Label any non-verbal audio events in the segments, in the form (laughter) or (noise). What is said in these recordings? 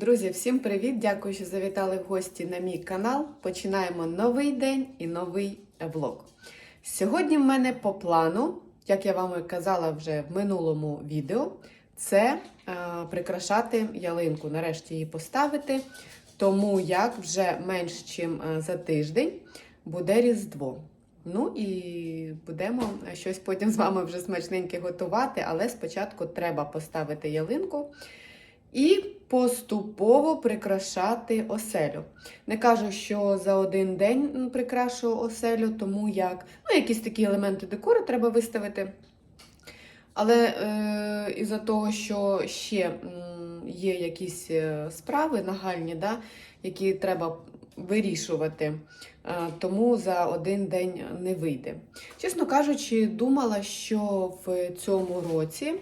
Друзі, всім привіт! Дякую, що завітали в гості на мій канал. Починаємо новий день і новий влог. Сьогодні в мене по плану, як я вам і казала вже в минулому відео, це е, прикрашати ялинку. Нарешті її поставити. Тому як вже менш ніж за тиждень буде Різдво. Ну і будемо щось потім з вами вже смачненьке готувати, але спочатку треба поставити ялинку і поступово прикрашати оселю. Не кажу, що за один день прикрашу оселю, тому як ну, якісь такі елементи декору треба виставити. Але е, із-за того, що ще є якісь е, справи нагальні, да, які треба вирішувати, е, тому за один день не вийде. Чесно кажучи, думала, що в цьому році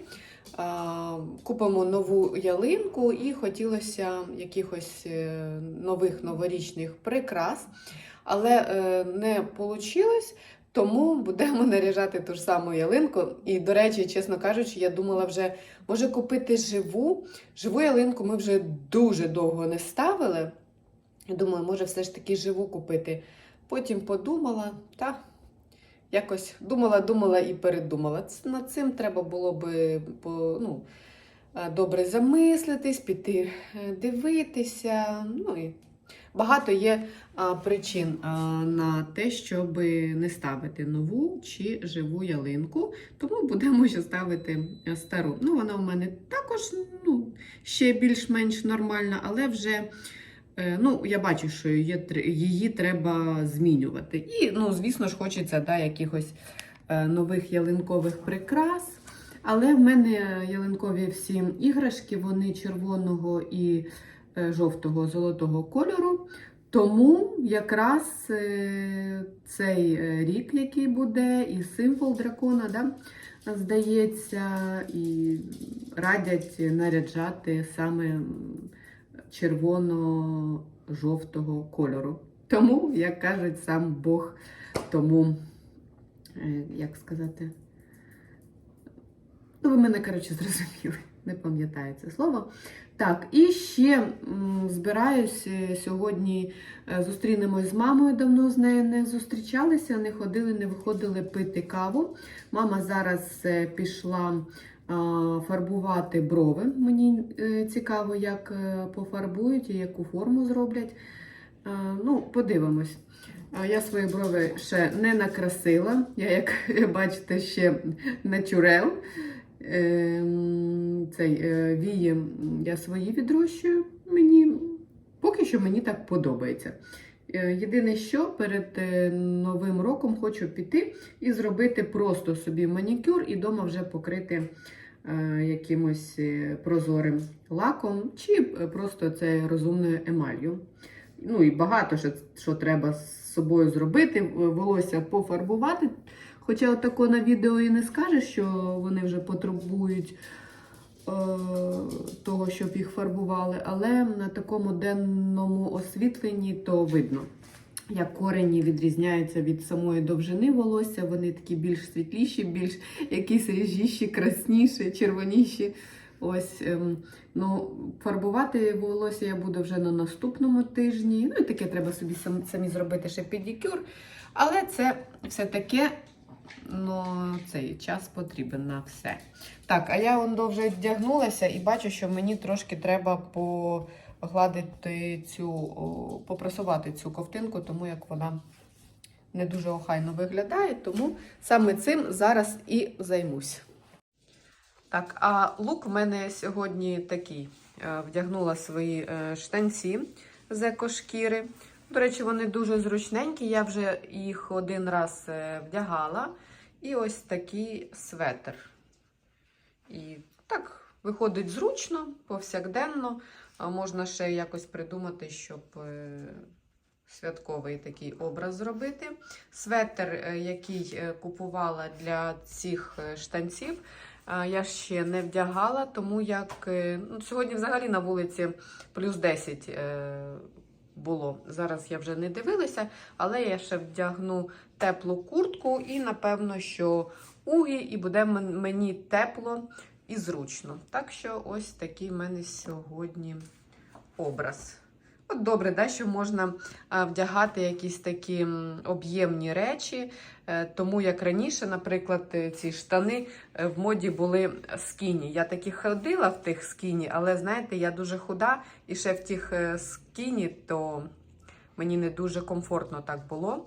купимо нову ялинку і хотілося якихось е, нових новорічних прикрас, але е, не вийшло. Тому будемо наряжати ту ж саму ялинку. І, до речі, чесно кажучи, я думала вже, може купити живу. Живу ялинку ми вже дуже довго не ставили. Думаю, може, все ж таки живу купити. Потім подумала, та якось думала, думала і передумала. Над цим треба було би ну, е, добре замислитись, піти е, дивитися. Ну і багато є причин на те, щоб не ставити нову чи живу ялинку. Тому будемо ще ставити е, стару. Ну, вона у мене також ну, ще більш-менш нормальна, але вже. Е, Ну, я бачу, що її, її треба змінювати. І, ну, звісно ж, хочеться да, якихось е, нових ялинкових прикрас. Але в мене ялинкові всі іграшки, вони червоного і е, жовтого, золотого кольору. Тому якраз цей рік, який буде, і символ дракона, да, здається, і радять наряджати саме червоно-жовтого кольору. Тому, як кажуть сам Бог, тому, е, як сказати, ну, ви мене, коротше, зрозуміли, не пам'ятаю це слово. Так, і ще збираюсь е, сьогодні е, зустрінемось з мамою. Давно з нею не зустрічалися, не ходили, не виходили пити каву. Мама зараз пішла фарбувати брови. Мені е, цікаво, як е, пофарбують і яку форму зроблять. Ну, подивимось. Я свої брови ще не накрасила. Я, як (laughs) бачите, ще натюрел. Ем, Цей е, вії я свої відрощую. Мені поки що мені так подобається. Єдине, що перед новим роком хочу піти і зробити просто собі манікюр і вдома вже покрити якимось е, прозорим лаком, чи е, просто це розумною емалью. Ну і багато що, що треба з собою зробити, волосся пофарбувати. Хоча отако на відео і не скажеш, що вони вже потребують е, того, щоб їх фарбували, але на такому денному освітленні то видно, як корені відрізняються від самої довжини волосся. Вони такі більш світліші, більш якісь ріжіші, красніші, червоніші. Ось, ем, ну, фарбувати волосся я буду вже на наступному тижні. Ну і таке треба собі сам, самі зробити ще педикюр. Але це все таке, ну, цей час потрібен на все. Так, а я он вже вдягнулася і бачу, що мені трошки треба погладити цю, попрасувати цю ковтинку, тому як вона не дуже охайно виглядає. Тому саме цим зараз і займусь. Так, а лук в мене сьогодні такий. Е, Вдягнула свої е, штанці з екошкіри. До речі, вони дуже зручненькі. Я вже їх один раз е, вдягала. І ось такий светр. І так, виходить зручно, повсякденно. А Можна ще якось придумати, щоб е, святковий такий образ зробити. Светр, е, який е, купувала для цих штанців, я ще не вдягала, тому як ну, сьогодні взагалі на вулиці плюс 10 е, було. Зараз я вже не дивилася, але я ще вдягну теплу куртку і, напевно, що угі, і буде мені тепло і зручно. Так що ось такий в мене сьогодні образ. От добре, да, що можна вдягати якісь такі об'ємні речі, е, тому як раніше, наприклад, е, ці штани е, в моді були скіні. Я таки ходила в тих скіні, але знаєте, я дуже худа, і ще в тих скіні, то мені не дуже комфортно так було.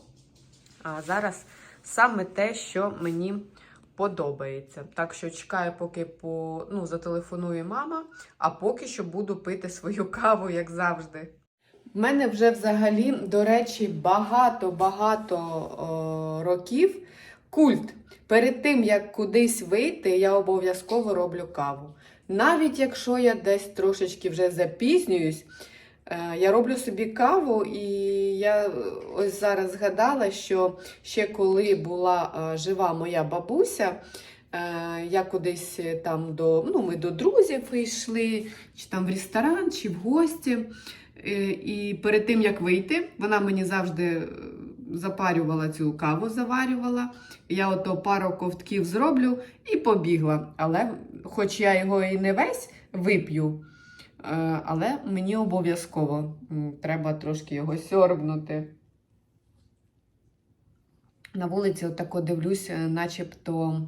А зараз саме те, що мені подобається. Так що чекаю, поки по, ну, зателефонує мама, а поки що буду пити свою каву, як завжди. У мене вже взагалі, до речі, багато-багато років культ. Перед тим, як кудись вийти, я обов'язково роблю каву. Навіть якщо я десь трошечки вже запізнююсь, я роблю собі каву, і я е, ось зараз згадала, що ще коли була е, жива моя бабуся, е, я кудись там до, ну, ми до друзів йшли, чи там в ресторан, чи в гості. Е, І перед тим як вийти, вона мені завжди е, запарювала цю каву, заварювала. Я ото пару ковтків зроблю і побігла. Але, хоч я його і не весь вип'ю, е, але мені обов'язково треба трошки його сьорбнути. На вулиці отако дивлюся, начебто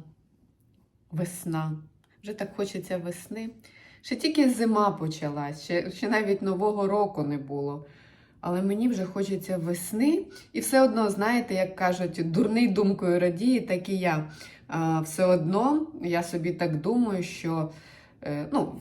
весна. Вже так хочеться весни. Ще тільки зима почалась, ще, ще навіть Нового року не було. Але мені вже хочеться весни. І все одно, знаєте, як кажуть, дурний думкою радіє, так і я. Все одно я собі так думаю, що е, ну,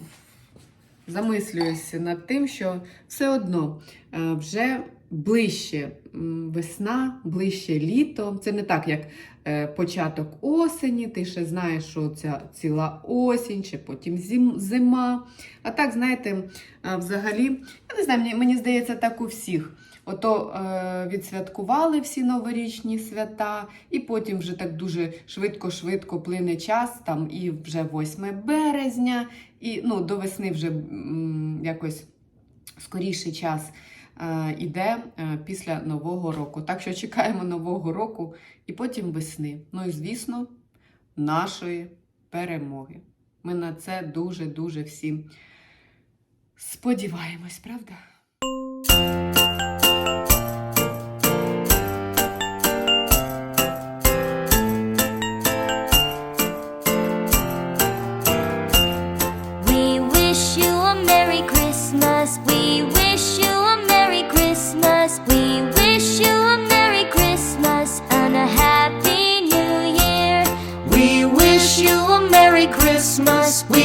замислююся над тим, що все одно е, вже ближче весна, ближче літо. Це не так, як е, початок осені, ти ще знаєш, що ця ціла осінь, чи потім зима. А так, знаєте, е, взагалі, я не знаю, мені, мені здається, так у всіх. Ото е, відсвяткували всі новорічні свята, і потім вже так дуже швидко-швидко плине час, там і вже 8 березня, і ну, до весни вже м, якось скоріший час е, іде е, після Нового року. Так що чекаємо Нового року і потім весни. Ну і звісно, нашої перемоги. Ми на це дуже-дуже всі сподіваємось, правда?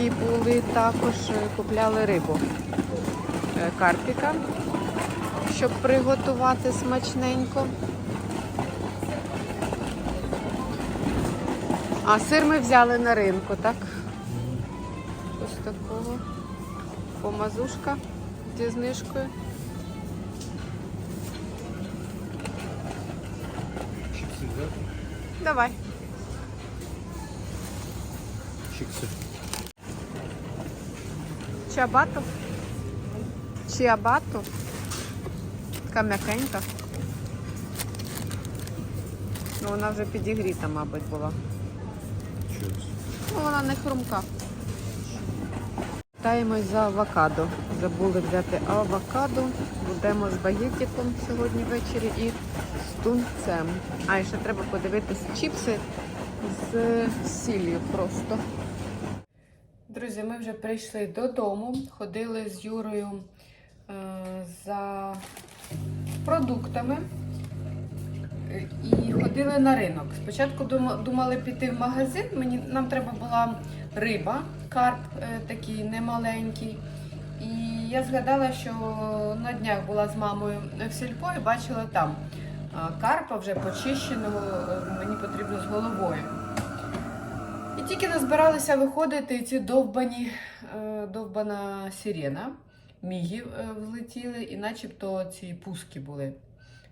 ринки були також е, купляли рибу е, карпіка, щоб приготувати смачненько. А сир ми взяли на ринку, так? Ось такого. Помазушка зі знижкою. Давай. Чипсы. Чиабату. Чиабату. Така м'якенька. Ну, вона вже підігріта, мабуть, була. Ну, вона не хрумка. Питаємось за авокадо. Забули взяти авокадо. Будемо з багетиком сьогодні ввечері і з тунцем. А і ще треба подивитись чіпси з сіллю просто. Друзі, ми вже прийшли додому, ходили з Юрою е, за продуктами е, і ходили на ринок. Спочатку думали піти в магазин. Мені нам треба була риба, карп е, такий немаленький. І я згадала, що на днях була з мамою в сільпо і бачила там карпа вже почищеного, е, мені потрібно з головою. Тільки назбиралися виходити, ці довбані, е, довбана сирена, міги е, влетіли, і начебто ці пуски були.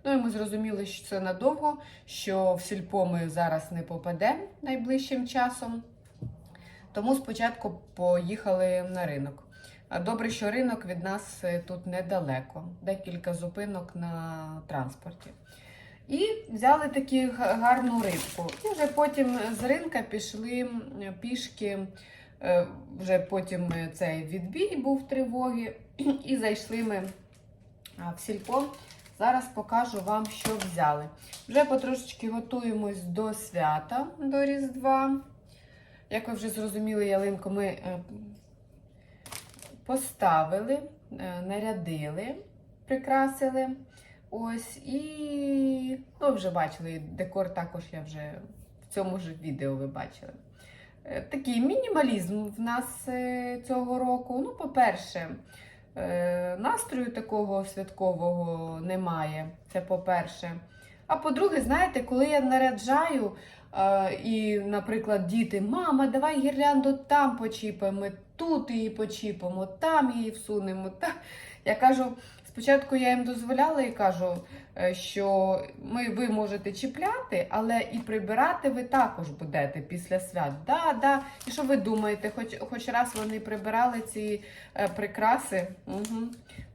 Ну і ми зрозуміли, що це надовго, що в сільпо ми зараз не попадемо найближчим часом. Тому спочатку поїхали на ринок. Добре, що ринок від нас е, тут недалеко, декілька зупинок на транспорті. І взяли таку гарну рибку. І вже потім з ринка пішли пішки. е, Вже потім цей відбій був тривоги, і зайшли ми в сільпо. Зараз покажу вам, що взяли. Вже потрошечки готуємось до свята, до Різдва. Як ви вже зрозуміли, ялинку ми е, поставили, е, нарядили, прикрасили. Ось і ну, вже бачили, декор також я вже в цьому ж відео ви бачили. Е, Такий мінімалізм в нас е, цього року. Ну, по-перше, е, настрою такого святкового немає. Це по-перше. А по-друге, знаєте, коли я наряджаю, і, наприклад, діти, мама, давай гірлянду там почіпаємо, тут її почіпимо, там її всунемо. Та... Я кажу, спочатку я їм дозволяла і кажу, е, що ми, ви можете чіпляти, але і прибирати ви також будете після свят. Да, да. І що ви думаєте, хоч, хоч раз вони прибирали ці е, прикраси? Угу.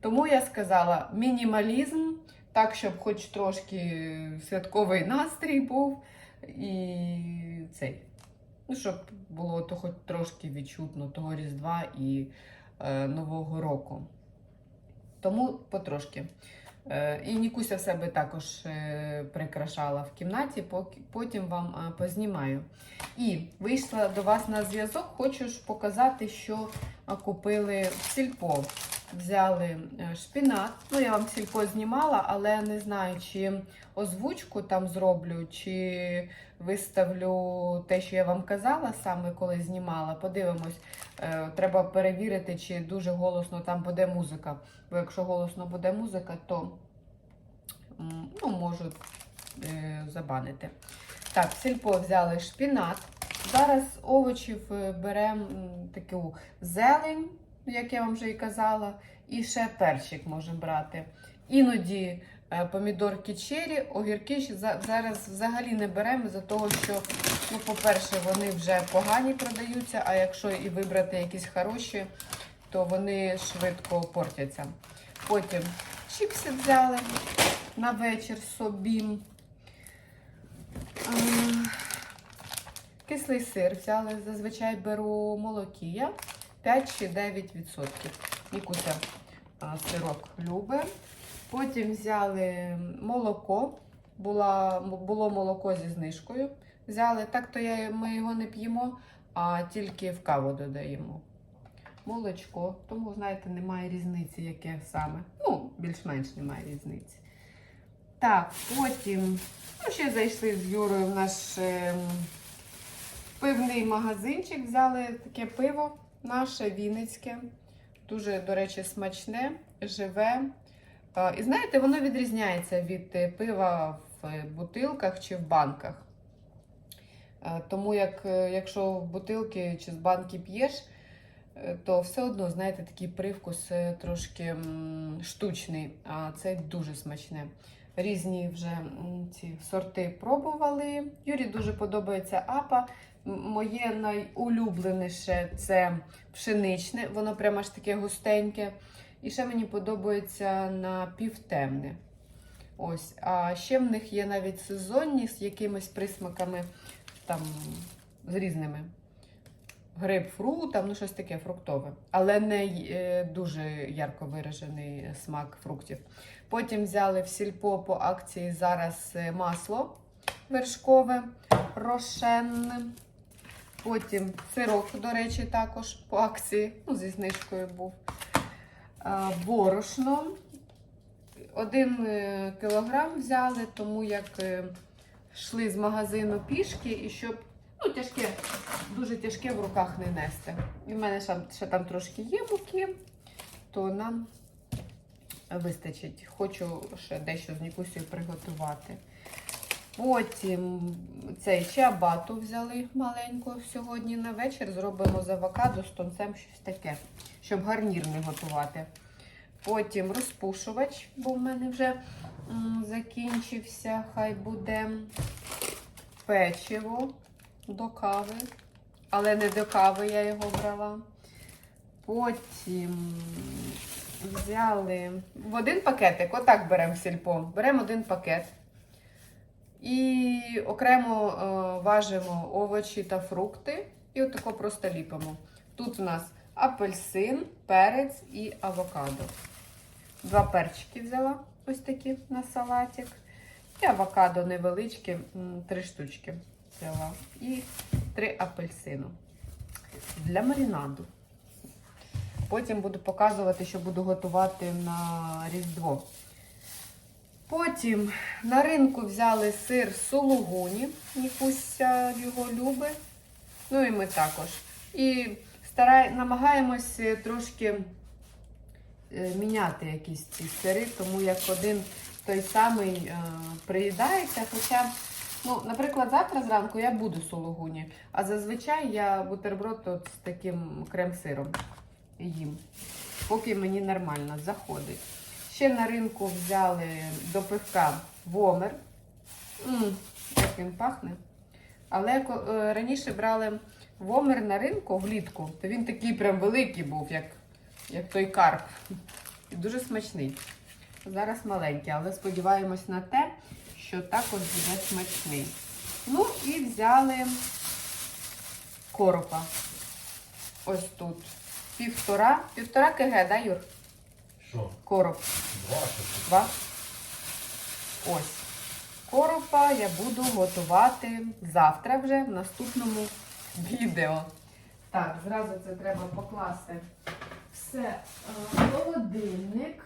Тому я сказала, мінімалізм, так, щоб хоч трошки святковий настрій був. І цей. Ну, щоб було то хоч трошки відчутно того Різдва і е, Нового року. Тому потрошки. Е, і Нікуся себе також е, прикрашала в кімнаті, потім вам е, познімаю. І вийшла до вас на зв'язок, хочу ж показати, що купили в сільпо. Взяли е, шпінат. Ну, я вам сільпо знімала, але не знаю, чи озвучку там зроблю, чи виставлю те, що я вам казала саме коли знімала. Подивимось. Е, Треба перевірити, чи дуже голосно там буде музика. Бо якщо голосно буде музика, то ну, можуть е, забанити. Так, сільпо взяли шпінат. Зараз овочів беремо таку зелень, як я вам вже і казала, і ще перчик можемо брати. Іноді е, помідорки чері, огірки зараз взагалі не беремо за того, що, ну, по-перше, вони вже погані продаються, а якщо і вибрати якісь хороші, то вони швидко портяться. Потім чіпси взяли на вечір собі. Кислий сир взяли, зазвичай беру молокія 5 чи 9%. Нікуся а, сирок любить. Потім взяли молоко, була, було молоко зі знижкою. Взяли, так то я, ми його не п'ємо, а тільки в каву додаємо. Молочко, тому, знаєте, немає різниці, яке саме. Ну, більш-менш немає різниці. Так, потім ну, ще зайшли з Юрою в наш ем, пивний магазинчик взяли таке пиво наше Вінницьке. Дуже, до речі, смачне, живе. І знаєте, воно відрізняється від е, пива в е, бутилках чи в банках. Е, Тому як, е, якщо в бутилки чи з банки п'єш, е, то все одно, знаєте, такий привкус е, трошки штучний, а це дуже смачне. Різні вже ці сорти пробували. Юрі дуже подобається апа. Моє найулюбленіше це пшеничне, воно прямо аж таке густеньке. І ще мені подобається напівтемне. Ось. А ще в них є навіть сезонні з якимись присмаками, там, з різними. Грейпфрутом, ну щось таке фруктове, але не е, дуже ярко виражений смак фруктів. Потім взяли в сільпо по акції зараз е, масло вершкове, рошен. Потім сирок, до речі, також по акції, ну, зі знижкою був. Борошно. Один е, кілограм взяли, тому як е, йшли з магазину пішки і щоб ну, тяжке, дуже тяжке в руках не нести. І в мене ще, ще там трошки є муки, то нам вистачить. Хочу ще дещо з Нікусією приготувати. Потім цей чиабату взяли маленьку сьогодні на вечір. Зробимо з авокадо з тонцем щось таке, щоб гарнір не готувати. Потім розпушувач, бо в мене вже закінчився. Хай буде печиво до кави. Але не до кави я його брала. Потім взяли в один пакетик, отак беремо сільпо. Беремо один пакет. І окремо е, важимо овочі та фрукти. І отако просто ліпимо. Тут у нас апельсин, перець і авокадо. Два перчики взяла ось такі на салатик. І авокадо невеличке, три штучки взяла. І три апельсину для маринаду. Потім буду показувати, що буду готувати на Різдво. Потім на ринку взяли сир сулугуні, Нікуся його любить. Ну і ми також. І старай, намагаємось е, трошки е, міняти якісь ці сири, тому як один той самий е, приїдається. Хоча, ну, наприклад, завтра зранку я буду сулугуні, а зазвичай я бутерброд от з таким крем-сиром їм. Поки мені нормально заходить. Ще на ринку взяли до пивка вомер. М, як він пахне. Але е, раніше брали вомер на ринку влітку, то він такий прям великий був, як, як той карп. І дуже смачний. Зараз маленький, але сподіваємось на те, що також буде смачний. Ну і взяли коропа. Ось тут. Півтора. Півтора кг, да, Юр? Що? Короб. Два? Два. Ось. Коропа я буду готувати завтра вже в наступному відео. Так, зразу це треба покласти все в холодильник.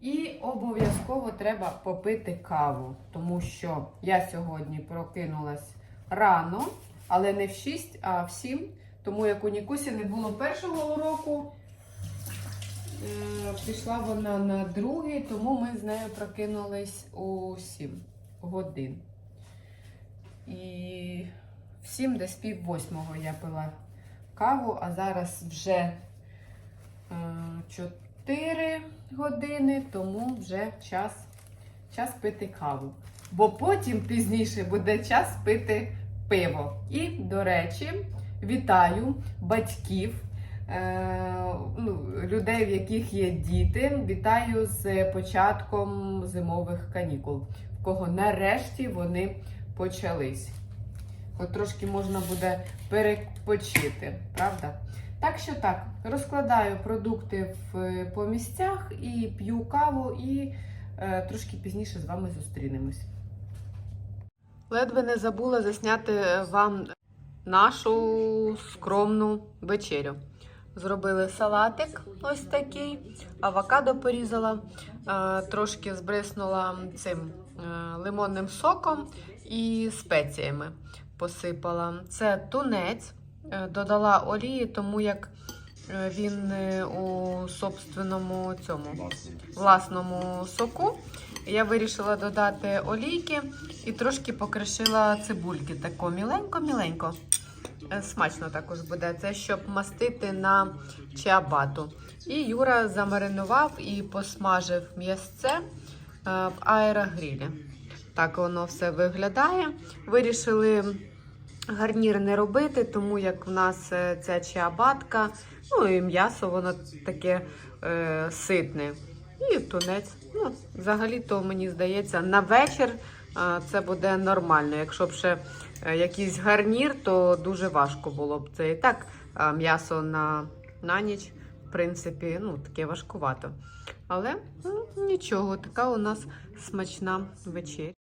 І обов'язково треба попити каву, тому що я сьогодні прокинулась рано, але не в 6, а в 7. Тому як у Нікусі не було першого уроку, Пішла вона на другий, тому ми з нею прокинулись у 7 годин. І в 7 десь пів восьмого я пила каву, а зараз вже е, 4 години, тому вже час, час пити каву. Бо потім пізніше буде час пити пиво. І, до речі, вітаю батьків е, ну, людей, в яких є діти. Вітаю з початком зимових канікул, в кого нарешті вони почались. От трошки можна буде перепочити, правда? Так що так, розкладаю продукти в, по місцях і п'ю каву, і е, трошки пізніше з вами зустрінемось. Ледве не забула засняти вам нашу скромну вечерю. Зробили салатик ось такий, авокадо порізала, е, трошки збриснула цим е, лимонним соком і спеціями. посипала. Це тунець. Е, Додала олії, тому як він у собственному цьому власному соку. Я вирішила додати олійки і трошки покришила цибульки. Тако міленько-міленько. Е, Смачно також буде. Це щоб мастити на чиабату. І Юра замаринував і посмажив м'ясце е, в аерогрілі. Так воно все виглядає. Вирішили гарнір не робити, тому як в нас е, ця чиабатка, ну і м'ясо, воно таке е, ситне. І тунець. Ну, взагалі-то мені здається, на вечір е, це буде нормально. Якщо б ще якийсь гарнір, то дуже важко було б це. І так е, м'ясо на, на ніч, в принципі, ну, таке важкувато. Але ну, нічого, така у нас смачна вечеря.